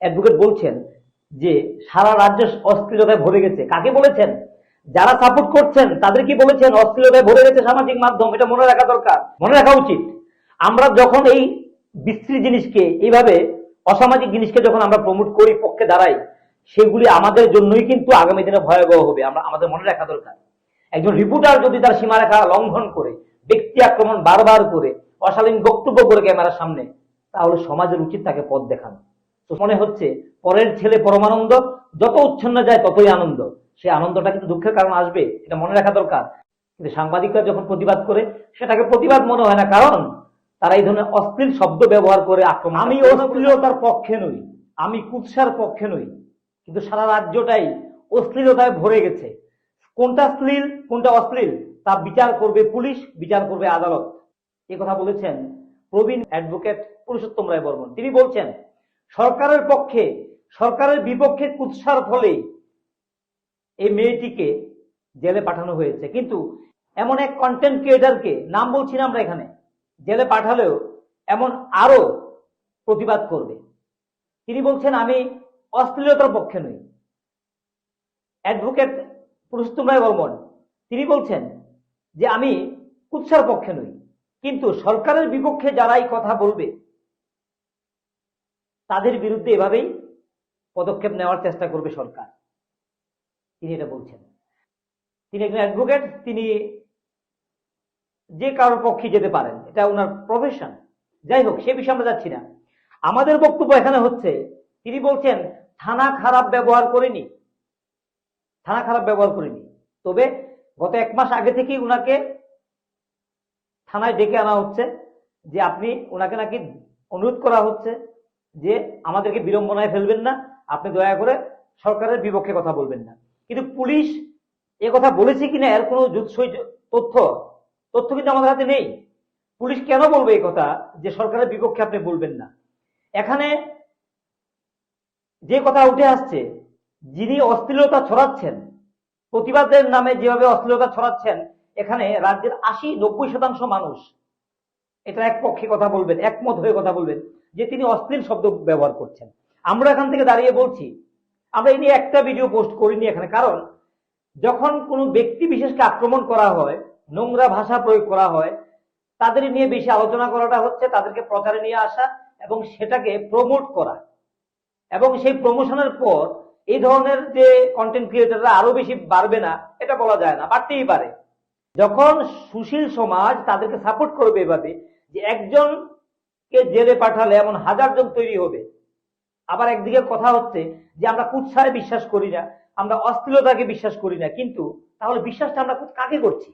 Advocate বলছেন যে সারা রাজ্য অস্থিরতায় ভরে গেছে। কাকে বলেছেন? যারা সাপোর্ট করছেন, তাদের কি বলেছেন? অস্থিরতায় ভরে গেছে সামাজিক মাধ্যম, এটা মনে রাখা দরকার। মনে রাখা উচিত। আমরা যখন এই বিশ্রী জিনিসকে, এইভাবে অসামাজিক জিনিসকে যখন আমরা প্রমোট করি, পক্ষে দাঁড়াই, সেগুলি আমাদের জন্যই কিন্তু আগামী দিনে ভয়াবহ হবে। আমরা, আমাদের মনে রাখা দরকার। একজন রিপোর্টার যদি তার সীমারেখা লঙ্ঘন করে, ব্যক্তি আক্রমণ বারবার করে, অশালীন বক্তব্য করে ক্যামেরার সামনে, তাহলে সমাজের উচিত তাকে পথ দেখানো। মনে হচ্ছে পরের ছেলে পরমানন্দ যত উচ্ছন্ন যায় ততই আনন্দ। সেই আনন্দটা কিন্তু দুঃখের কারণ আসবে এটা মনে রাখা দরকার। কিন্তু সাংবাদিকরা যখন প্রতিবাদ করে সেটাকে প্রতিবাদ মনে হয় না কারণ তারা এই ধরনের অশ্লীল শব্দ ব্যবহার করে আক্রমণ আমি অশ্লীলতার পক্ষে নই আমি কুৎসার পক্ষে নই কিন্তু সারা রাজ্যটাই অশ্লীলতায় ভরে গেছে। কোনটা শ্লীল কোনটা অশ্লীল তা বিচার করবে পুলিশ বিচার করবে আদালত। এ কথা বলেছেন প্রবীণ অ্যাডভোকেট পুরুষোত্তম রায় বর্মন। তিনি বলছেন সরকারের পক্ষে, সরকারের বিপক্ষে কুৎসার ফলে এই মেয়েটিকে জেলে পাঠানো হয়েছে। কিন্তু এমন এক কন্টেন্ট ক্রিয়েটারকে নাম বলছি না আমরা এখানে, জেলে পাঠালেও এমন আরও প্রতিবাদ করবে। তিনি বলছেন, আমি অশ্লীলতার পক্ষে নই। অ্যাডভোকেট পুরুষোত্তম রায় বর্মন, তিনি বলছেন যে আমি কুৎসার পক্ষে নই। কিন্তু সরকারের বিপক্ষে যারা এই কথা বলবে তাদের বিরুদ্ধে এভাবেই পদক্ষেপ নেওয়ার চেষ্টা করবে সরকার। তিনি এটা বলছেন। তিনি একজন অ্যাডভোকেট তিনি যে কারোর পক্ষে যেতে পারেন, এটা ওনার প্রফেশন যাই হোক, সে বিষয়ে আমরা যাচ্ছি না। আমাদের বক্তব্য এখানে হচ্ছে, তিনি বলছেন, থানা খারাপ ব্যবহার করেনি। থানা খারাপ ব্যবহার করেনি। তবে গত এক মাস আগে থেকেই উনাকে থানায় ডেকে আনা হচ্ছে যে, আপনি ওনাকে নাকি অনুরোধ করা হচ্ছে। যে আমাদেরকে বিড়ম্বনায় ফেলবেন না, আপনি দয়া করে সরকারের বিপক্ষে কথা বলবেন না। কিন্তু পুলিশ এ কথা বলেছে কিনা, এর কোনো জুৎসই তথ্য তথ্য কিন্তু আমাদের হাতে নেই। পুলিশ কেন বলবে এই কথা যে সরকারের বিপক্ষে আপনি বলবেন না? এখানে যে কথা উঠে আসছে, যিনি অশ্লীলতা ছড়াচ্ছেন, প্রতিবাদের নামে যেভাবে অশ্লীলতা ছড়াচ্ছেন, এখানে রাজ্যের আশি নব্বই শতাংশ মানুষ এটা এক পক্ষে কথা বলবেন, একমত হয়ে কথা বলবেন। যে তিনি অশ্লীল শব্দ ব্যবহার করছেন। আমরা এখান থেকে দাঁড়িয়ে বলছি, আমরা এই নিয়ে একটা ভিডিও পোস্ট করিনি এখানে, কারণ যখন কোনো ব্যক্তি বিশেষকে আক্রমণ করা হয়, নোংরা ভাষা প্রয়োগ করা হয়, তাদের নিয়ে বেশি আলোচনা করাটা হচ্ছে, তাদেরকে প্রচারে নিয়ে আসা এবং সেটাকে প্রমোট করা। এবং সেই প্রমোশনের পর এই ধরনের যে কন্টেন্ট ক্রিয়েটাররা আরও বেশি বাড়বে না, এটা বলা যায় না, বাড়তেই পারে। যখন সুশীল সমাজ তাদেরকে সাপোর্ট করবে এভাবে, যে একজনকে জেলে পাঠালে এমন হাজার জন তৈরি হবে। আবার একদিকে কথা হচ্ছে যে আমরা কুৎসায় বিশ্বাস করি না, আমরা অস্থিরতাকে বিশ্বাস করি না, কিন্তু তাহলে বিশ্বাসটা আমরা কাকে করছি?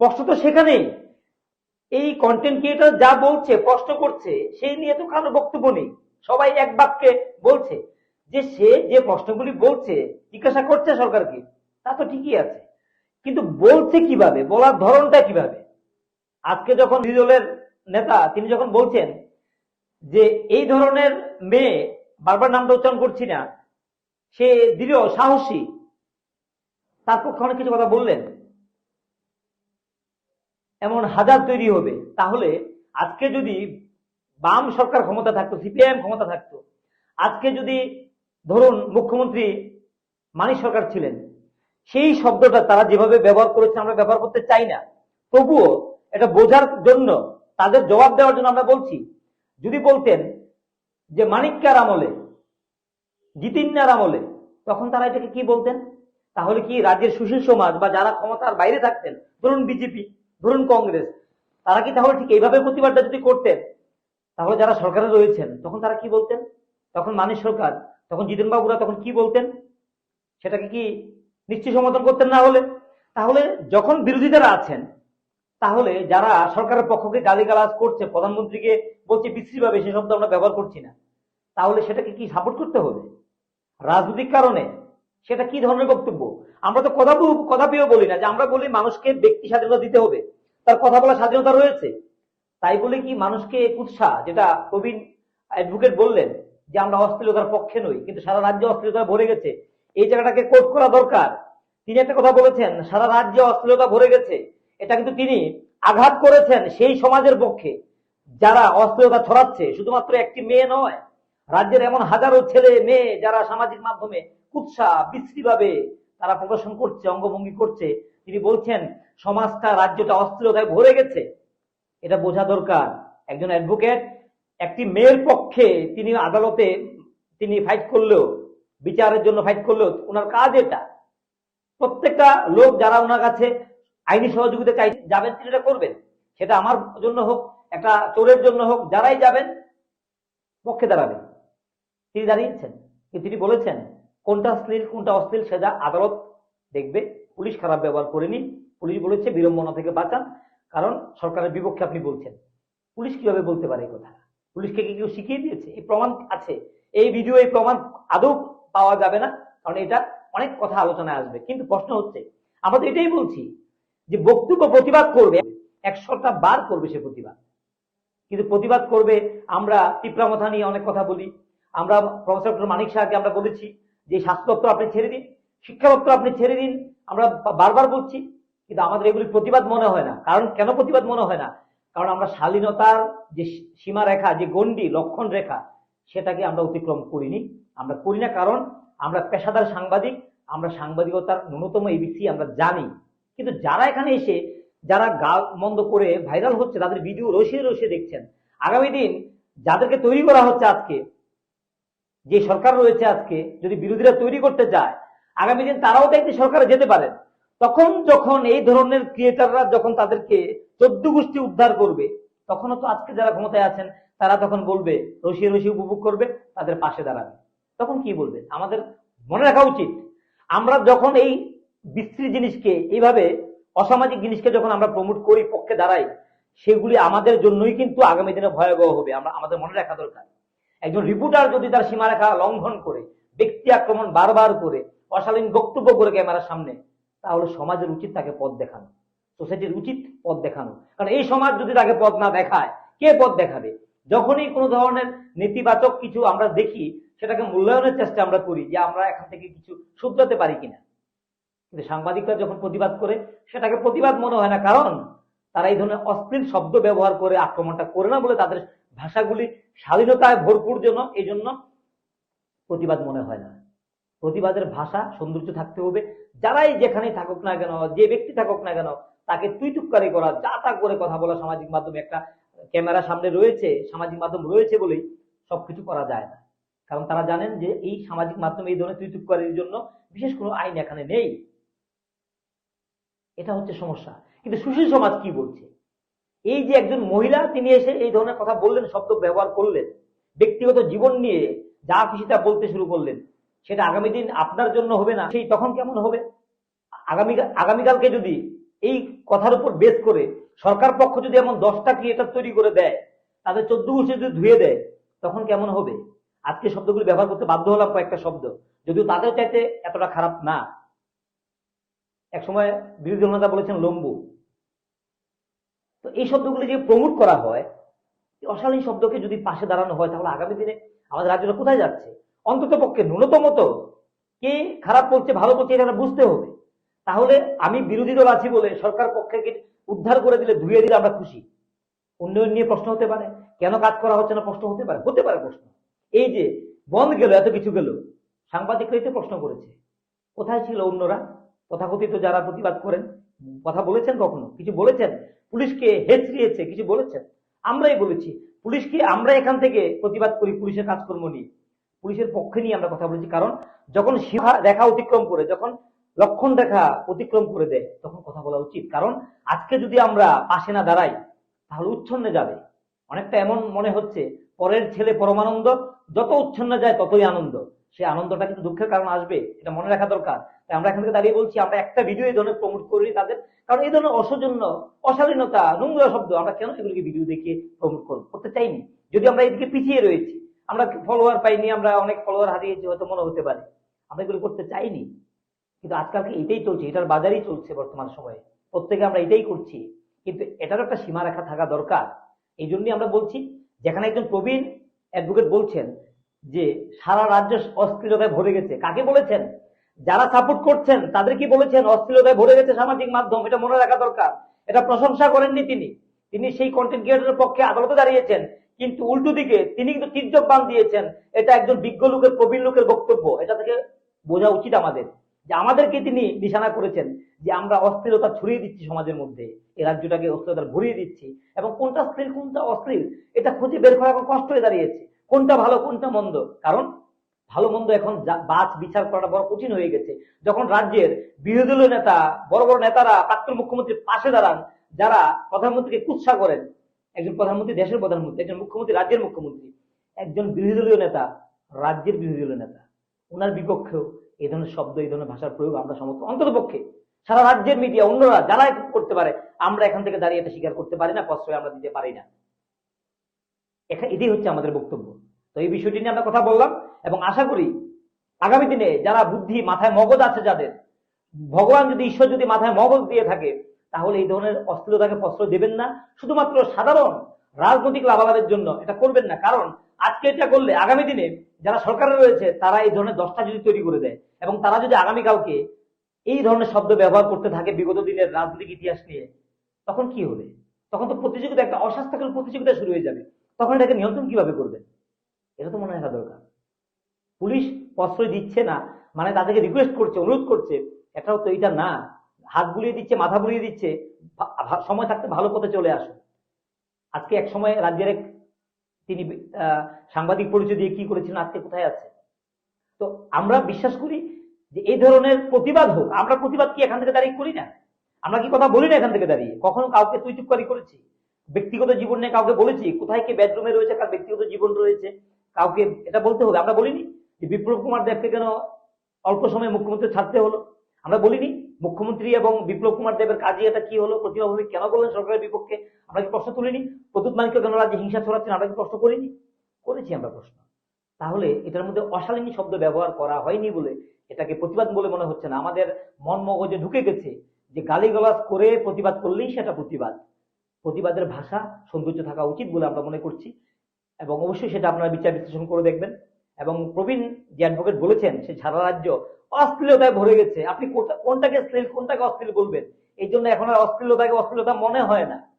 প্রশ্ন তো সেখানেই। এই কন্টেন্ট ক্রিয়েটার যা বলছে, প্রশ্ন করছে, সেই নিয়ে তো কারও বক্তব্য নেই। সবাই এক বাক্যে বলছে যে সে যে প্রশ্নগুলি বলছে, জিজ্ঞাসা করছে সরকারকে, তা তো ঠিকই আছে। কিন্তু বলছে কীভাবে? বলার ধরনটা কীভাবে? আজকে যখন বিরোধী দলের নেতা, তিনি যখন বলছেন যে এই ধরনের মেয়ে বারবার নামটা উচ্চারণ করছি না, সে দৃঢ়, সাহসী, তার পক্ষে অনেক কিছু কথা বললেন। এমন হাজার তৈরি হবে। তাহলে আজকে যদি বাম সরকার ক্ষমতা থাকতো, সিপিআইএম ক্ষমতা থাকতো, আজকে যদি ধরুন মুখ্যমন্ত্রী মানি সরকার ছিলেন, সেই শব্দটা তারা যেভাবে ব্যবহার করেছে আমরা ব্যবহার করতে চাই না। তবুও এটা বোঝার জন্য তাদের জবাব দেওয়ার জন্য আমরা বলছি, যদি বলতেন যে মানিক্যার আমলে জিতিন্যার আমলে, তখন তারা এটাকে কি বলতেন? তাহলে কি রাজ্যের সুশীল সমাজ বা যারা ক্ষমতার বাইরে থাকতেন, ধরুন বিজেপি, ধরুন কংগ্রেস, তারা কি তাহলে ঠিক এইভাবে প্রতিবাদটা যদি করতেন, তাহলে যারা সরকারে রয়েছেন, তখন তারা কি বলতেন? তখন মানিক সরকার, তখন জিতেন বাবুরা তখন কি বলতেন? সেটাকে কি নিশ্চয় সমর্থন করতেন না হলে? তাহলে যখন বিরোধীরা আছেন তাহলে যারা সরকারের পক্ষকে গালিগালাজ করছে, প্রধানমন্ত্রীকে বলছে বিশ্রীভাবে, সে শব্দ আমরা ব্যবহার করছি না। তাহলে সেটাকে কি সাপোর্ট করতে হবে? রাজনৈতিক কারণে? সেটা কি ধরনের বক্তব্য? আমরা তো কথা কথা পেয়েও বলি না যে আমরা বলি মানুষকে ব্যক্তি স্বাধীনতা দিতে হবে। তার কথা বলার স্বাধীনতা রয়েছে। তাই বলে কি মানুষকে উৎসাহ, যেটা প্রবীণ অ্যাডভোকেট বললেন যে আমরা অস্থিরতার পক্ষে নই, কিন্তু সারা রাজ্যে অস্থিরতা ভরে গেছে। এই জায়গাটাকে কোট করা দরকার। তিনি একটা কথা বলেছেন, সারা রাজ্যে অস্থিরতা ভরে গেছে। এটা কিন্তু তিনি আঘাত করেছেন সেই সমাজের পক্ষে, যারা অস্থিরতা ছড়াচ্ছে। শুধুমাত্র একটি মেয়ে নয়, রাজ্যের এমন হাজারো ছেলে মেয়ে যারা সামাজিক মাধ্যমে কুৎসা, বিশ্রীভাবে তারা প্রদর্শন করছে, অঙ্গভঙ্গি করছে। তিনি বলছেন, সমাজটা, রাজ্যটা অস্থিরতায় ভরে গেছে। এটা বোঝা দরকার। একজন অ্যাডভোকেট, একটি মেয়ের পক্ষে তিনি আদালতে, তিনি ফাইট করলেও, বিচারের জন্য ফাইট করলেও, ওনার কাজ এটা। প্রত্যেকটা লোক যারা ওনার কাছে আইনি সহযোগিতা চাই, যাবেন তিনি এটা করবেন। সেটা আমার জন্য হোক, একটা চোরের জন্য হোক, যারাই যাবেন, পক্ষে দাঁড়াবেন। তিনি দাঁড়িয়েছেন, কিন্তু তিনি বলেছেন, কোনটা অশ্লীল কোনটা অশ্লীল, সেটা আদালত দেখবে। পুলিশ খারাপ ব্যবহার করেনি। পুলিশ বলেছে, বিড়ম্বনা থেকে বাঁচান, কারণ সরকারের বিপক্ষে আপনি বলছেন। পুলিশ কীভাবে বলতে পারে এই কথা পুলিশকে কি কেউ শিখিয়ে দিয়েছে? এই প্রমাণ আছে। এই ভিডিও এই প্রমাণ আদৌ পাওয়া যাবে না, কারণ এটা অনেক কথা আলোচনায় আসবে। কিন্তু প্রশ্ন হচ্ছে, আমরা তো এটাই বলছি যে বক্তব্য প্রতিবাদ করবে একশোটা বার করবে সে প্রতিবাদ। কিন্তু প্রতিবাদ করবে, আমরা তীব্রামথা নিয়ে অনেক কথা বলি। আমরা প্রফেসর ডক্টর মানিক শাহকে আমরা বলেছি যে স্বাস্থ্য দপ্তর আপনি ছেড়ে দিন শিক্ষা দপ্তর আপনি ছেড়ে দিন, আমরা বারবার বলছি, কিন্তু আমাদের এগুলি প্রতিবাদ মনে হয় না। কারণ কেন প্রতিবাদ মনে হয় না? কারণ আমরা শালীনতার যে সী- সীমারেখা যে গণ্ডি, লক্ষণ রেখা, সেটাকে আমরা অতিক্রম করিনি। আমরা করি না কারণ আমরা পেশাদার সাংবাদিক, আমরা সাংবাদিকতার ন্যূনতম এবিসি আমরা জানি। কিন্তু যারা এখানে এসে, যারা গাল মন্দ করে ভাইরাল হচ্ছে, তাদের ভিডিও রসিয়ে রসিয়ে দেখছেন। আগামী দিন যাদেরকে তৈরি করা হচ্ছে আজকে, যে সরকার রয়েছে আজকে, যদি বিরোধীরা তৈরি করতে চায় আগামী দিন তারাও দেখতে সরকারে যেতে পারেন। তখন যখন এই ধরনের ক্রিয়েটাররা যখন তাদেরকে চোদ্দ গোষ্ঠী উদ্ধার করবে, তখনও তো আজকে যারা ক্ষমতায় আছেন, তারা তখন বলবে, রসিয়ে রসিয়ে উপভোগ করবে, তাদের পাশে দাঁড়াবে। তখন কি বলবে? আমাদের মনে রাখা উচিত। আমরা যখন এই বিশ্রী জিনিসকে, এইভাবে অসামাজিক জিনিসকে যখন আমরা প্রমোট করি, পক্ষে দাঁড়াই, সেগুলি আমাদের জন্যই কিন্তু আগামী দিনে ভয়াবহ হবে। আমরা, আমাদের মনে রাখা দরকার। একজন রিপোর্টার যদি তার সীমারেখা লঙ্ঘন করে, ব্যক্তি আক্রমণ বারবার করে, অশালীন বক্তব্য করে ক্যামেরার সামনে, তাহলে সমাজের উচিত তাকে পথ দেখানো। সোসাইটির উচিত পথ দেখানো। কারণ এই সমাজ যদি তাকে পথ না দেখায়, কে পথ দেখাবে? যখনই কোনো ধরনের নেতিবাচক কিছু আমরা দেখি, সেটাকে মূল্যায়নের চেষ্টা আমরা করি যে আমরা এখান থেকে কিছু শুধরাতে পারি কিনা। কিন্তু সাংবাদিকরা যখন প্রতিবাদ করে, সেটাকে প্রতিবাদ মনে হয় না। কারণ তারা এই ধরনের অশ্লীল শব্দ ব্যবহার করে আক্রমণটা করে না বলে তাদের ভাষাগুলি স্বাধীনতায় ভরপুর জন্য এই জন্য প্রতিবাদ মনে হয় না। প্রতিবাদের ভাষা সৌন্দর্য থাকতে হবে। যারাই যেখানেই থাকুক না কেন, যে ব্যক্তি থাকুক না কেন, তাকে তুই তুকারি করা, যা তা করে কথা বলা সামাজিক মাধ্যমে একটা ক্যামেরা সামনে রয়েছে, সামাজিক মাধ্যম রয়েছে বলেই সবকিছু করা যায় না। কারণ তারা জানেন যে এই সামাজিক মাধ্যমে এই ধরনের তুই তুকারির জন্য বিশেষ কোনো আইন এখানে নেই। এটা হচ্ছে সমস্যা। কিন্তু সুশীল সমাজ কি বলছে? এই যে একজন মহিলা, তিনি এসে এই ধরনের কথা বললেন, শব্দ ব্যবহার করলেন, ব্যক্তিগত জীবন নিয়ে যা খুশি তা বলতে শুরু করলেন, সেটা আগামী দিন আপনার জন্য হবে না, সেই তখন কেমন হবে? আগামী আগামীকালকে যদি এই কথার উপর বেস করে সরকার পক্ষ যদি এমন দশটা ক্রিয়েটার তৈরি করে দেয়, তাদের চোদ্দ বছর যদি ধুয়ে দেয়, তখন কেমন হবে? আজকে শব্দগুলি ব্যবহার করতে বাধ্য হলাম কয়েকটা শব্দ, যদিও তাদের চাইতে এতটা খারাপ না। এক সময় বিরোধী নেতা বলেছেন লম্বু। তো এই শব্দগুলি যে প্রমোট করা হয় অশালীন শব্দকে যদি পাশে দাঁড়ানো হয়, তাহলে আগামী দিনে আমাদের রাজ্যটা কোথায় যাচ্ছে? অন্তত পক্ষে ন্যূনতম তো কে খারাপ করছে ভালো করছে এটা বুঝতে হবে। তাহলে আমি বিরোধী দল আছি বলে সরকার পক্ষকে উদ্ধার করে দিলে ধুয়ে দিলে আমরা খুশি। উন্নয়ন নিয়ে প্রশ্ন হতে পারে। কেন কাজ করা হচ্ছে না প্রশ্ন হতে পারে? হতে পারে প্রশ্ন। এই যে বন্ধ গেল, এত কিছু গেল, সাংবাদিকরাই তো প্রশ্ন করেছে। কোথায় ছিল অন্যরা? তথাকথিত যারা প্রতিবাদ করেন, কথা বলেছেন কখনো? কিছু বলেছেন? পুলিশকে হেঁচড়িয়েছে? কিছু বলেছেন? আমরাই বলেছি। পুলিশকে আমরা এখান থেকে প্রতিবাদ করি পুলিশের কাজকর্ম নিয়ে? পুলিশের পক্ষে নিয়ে আমরা কথা বলেছি। কারণ যখন সীমা রেখা অতিক্রম করে, যখন লক্ষণ রেখা অতিক্রম করে দেয়, তখন কথা বলা উচিত। কারণ আজকে যদি আমরা পাশে না দাঁড়াই, তাহলে উচ্ছন্নে যাবে। অনেকটা এমন মনে হচ্ছে, পরের ছেলে পরমানন্দ, যত উচ্ছন্নে যায় ততই আনন্দ। সেই আনন্দটা কিন্তু দুঃখের কারণ আসবে, এটা মনে রাখা দরকার। তাই আমরা এখান থেকে দাঁড়িয়ে বলছি, আমরা একটা ভিডিও এই ধরনের প্রমোট করি তাদের, কারণ এই ধরনের অসৌজন্য, অশালীনতা, নোংরা শব্দ, আমরা কেন এগুলিকে ভিডিও দেখিয়ে প্রমোট করব? করতে চাইনি। যদি আমরা এদিকে পিছিয়ে রয়েছি, আমরা ফলোয়ার পাইনি, আমরা অনেক ফলোয়ার হারিয়েছি, হয়তো মনে হতে পারে। আমরা এগুলো করতে চাইনি। কিন্তু আজকালকে এটাই চলছে, এটার বাজারই চলছে বর্তমান সময়ে। প্রত্যেকে আমরা এটাই করছি। কিন্তু এটারও একটা সীমা সীমারেখা থাকা দরকার। এই জন্যই আমরা বলছি, যেখানে একজন প্রবীণ অ্যাডভোকেট বলছেন যে সারা রাজ্য অস্থিরতায় ভরে গেছে। কাকে বলেছেন? যারা সাপোর্ট করছেন, তাদের কি বলেছেন? অস্থিরতায় ভরে গেছে সামাজিক মাধ্যম, এটা মনে রাখা দরকার। এটা প্রশংসা করেননি তিনি। তিনি সেই কন্টেন্ট ক্রিয়েটরের পক্ষে আদালতে দাঁড়িয়েছেন। কিন্তু উল্টো দিকে তিনি কিন্তু তির্যক বান দিয়েছেন। এটা একজন বিজ্ঞ লোকের, প্রবীণ লোকের বক্তব্য। এটা থেকে বোঝা উচিত আমাদের যে আমাদেরকে তিনি নিশানা করেছেন যে আমরা অস্থিরতা ছড়িয়ে দিচ্ছি সমাজের মধ্যে। এই রাজ্যটাকে অস্থিরতা ভরিয়ে দিচ্ছি। এবং কোনটা অশ্লীল কোনটা অশ্লীল এটা খুঁজে বের করা এখন কষ্ট হয়ে দাঁড়িয়েছে। কোনটা ভালো, কোনটা মন্দ? কারণ ভালো, মন্দ এখন বাছ বিচার করাটা বড় কঠিন হয়ে গেছে। যখন রাজ্যের বিরোধী দলীয় নেতা, বড় বড় নেতারা, প্রাক্তন মুখ্যমন্ত্রীর পাশে দাঁড়ান, যারা প্রধানমন্ত্রীকে কুৎসা করেন, একজন প্রধানমন্ত্রী দেশের প্রধানমন্ত্রী, একজন মুখ্যমন্ত্রী রাজ্যের মুখ্যমন্ত্রী, একজন বিরোধী দলীয় নেতা রাজ্যের বিরোধী দলীয় নেতা ওনার বিপক্ষেও এই ধরনের শব্দ, এই ধরনের ভাষার প্রয়োগ আমরা সমর্থন অন্তত পক্ষে, সারা রাজ্যের মিডিয়া অন্যরা যারা করতে পারে, আমরা এখান থেকে দাঁড়িয়ে এটা স্বীকার করতে পারি না, প্রশ্রয় আমরা দিতে পারি না। এটাই হচ্ছে আমাদের বক্তব্য। তো এই বিষয়টি নিয়ে আমরা কথা বললাম এবং আশা করি আগামী দিনে যারা বুদ্ধি মাথায় মগজ আছে যাদের, ভগবান যদি ঈশ্বর যদি মাথায় মগজ দিয়ে থাকে, তাহলে এই ধরনের অস্থিরতাকে প্রশ্রয় দেবেন না। শুধুমাত্র সাধারণ রাজনৈতিক লাভালাভের জন্য এটা করবেন না। কারণ আজকে এটা করলে আগামী দিনে যারা সরকারে রয়েছে, তারা এই ধরনের দশটা যদি তৈরি করে দেয় এবং তারা যদি আগামীকালকে এই ধরনের শব্দ ব্যবহার করতে থাকে বিগত দিনের রাজনৈতিক ইতিহাস নিয়ে, তখন কি হবে? তখন তো প্রতিযোগিতা, একটা অস্বাস্থ্যকর প্রতিযোগিতা শুরু হয়ে যাবে। তখন এটাকে নিয়ন্ত্রণ কীভাবে করবেন এটা তো মনে হয় দরকার পুলিশ প্রশ্রয় দিচ্ছে না মানে তাদেরকে রিকোয়েস্ট করছে, অনুরোধ করছে, এটাও তো এটা না। হাত বুলিয়ে দিচ্ছে, মাথা বুলিয়ে দিচ্ছে সময় থাকতে ভালো পথে চলে আসো আজকে এক সময় রাজ্যের এক তিনি সাংবাদিক পরিচয় দিয়ে কি করেছিলেন, আজকে কোথায় আছে? তো আমরা বিশ্বাস করি যে এই ধরনের প্রতিবাদ হোক, আমরা প্রতিবাদ কি এখান থেকে দাঁড়িয়ে করি না? আমরা কি কথা বলি না এখান থেকে দাঁড়িয়ে? কখনো কাউকে তুই চুপকারি করেছি? ব্যক্তিগত জীবন নিয়ে কাউকে বলেছি? কোথায় কি বেডরুমে রয়েছে, কার ব্যক্তিগত জীবন রয়েছে? কাউকে এটা বলতে হবে, আমরা বলিনি যে বিপ্লব কুমার দেবকে কেন অল্প সময়ে মুখ্যমন্ত্রী ছাড়তে হলো? আমরা বলিনি মুখ্যমন্ত্রী এবং বিপ্লব কুমার দেবের কাজে এটা কি হলো প্রতিভা কেন বললেন সরকারের বিপক্ষে? আমরা কি প্রশ্ন তুলিনি? প্রদ্যুৎ মানিক্য কেন রাজ্যে হিংসা ছড়াচ্ছেন? আমরা কি প্রশ্ন করিনি? করেছি আমরা প্রশ্ন। তাহলে এটার মধ্যে অশালীনী শব্দ ব্যবহার করা হয়নি বলে এটাকে প্রতিবাদ বলে মনে হচ্ছে না। আমাদের মন মগজে ঢুকে গেছে যে গালিগালাজ করে প্রতিবাদ করলেই সেটা প্রতিবাদ। প্রতিবাদের ভাষা সৌন্দর্য থাকা উচিত বলে আমরা মনে করছি। এবং অবশ্যই সেটা আপনারা বিচার বিশ্লেষণ করে দেখবেন। এবং প্রবীণ যে অ্যাডভোকেট বলেছেন, সে সারা রাজ্য অশ্লীলতায় ভরে গেছে। আপনি কোনটা- কোনটাকে শ্লীল কোনটাকে অশ্লীল বলবেন? এই জন্য এখন আর অশ্লীলতাকে অশ্লীলতা মনে হয় না।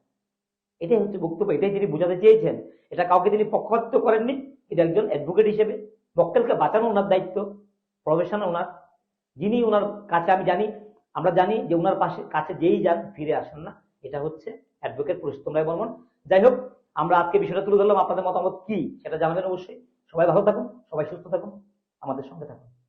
এটাই হচ্ছে বক্তব্য, এটাই তিনি বোঝাতে চেয়েছেন। এটা কাউকে তিনি পক্ষপাতিত্ব করেননি, এটা একজন অ্যাডভোকেট হিসেবে। মক্কেলকে বাঁচানো ওনার দায়িত্ব, প্রফেশন ওনার। যিনি ওনার কাছে, আমি জানি, আমরা জানি যে ওনার পাশে, কাছে যেই যান, ফিরে আসেন না। এটা হচ্ছে অ্যাডভোকেট পুরুষোত্তম রায় বর্মন। যাই হোক আমরা আজকে বিষয়টা তুলে ধরলাম, আপনাদের মতামত কি? সেটা জানাবেন অবশ্যই। সবাই ভালো থাকুন, সবাই সুস্থ থাকুন, আমাদের সঙ্গে থাকুন।